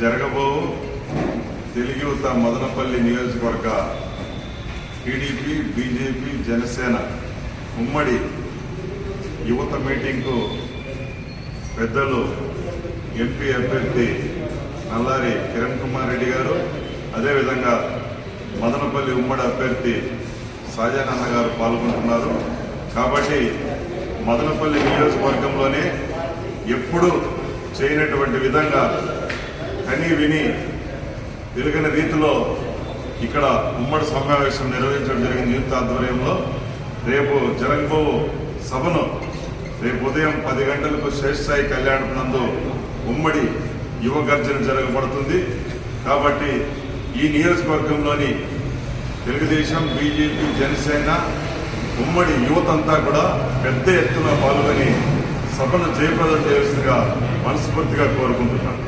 జరగబో తెలుగు యువత మదనపల్లి నియోజకవర్గ TDP BJP Janasena ఉమ్మడి యువత మీటింగ్కు పెద్దలు ఎంపీ అభ్యర్థి నల్లారి కిరణ్ కుమార్ రెడ్డి గారు అదేవిధంగా మదనపల్లి ఉమ్మడి అభ్యర్థి సాజానంద గారు పాల్గొంటున్నారు. కాబట్టి మదనపల్లి నియోజకవర్గంలోనే ఎప్పుడు చేయనటువంటి విధంగా కని విని వెలుగని రీతిలో ఇక్కడ ఉమ్మడి సమావేశం నిర్వహించడం జరిగింది. యూత్ ఆధ్వర్యంలో రేపు జరగబో సభను రేపు ఉదయం పది గంటలకు శ్రేష్ఠాయి కళ్యాణం నందు ఉమ్మడి యువ గర్జన జరగబడుతుంది. కాబట్టి ఈ నియోజకవర్గంలోని తెలుగుదేశం బీజేపీ జనసేన ఉమ్మడి యువతంతా కూడా పెద్ద ఎత్తున పాల్గొని సభను జయప్రదం చేయాల్సిందిగా మనస్ఫూర్తిగా కోరుకుంటున్నాను.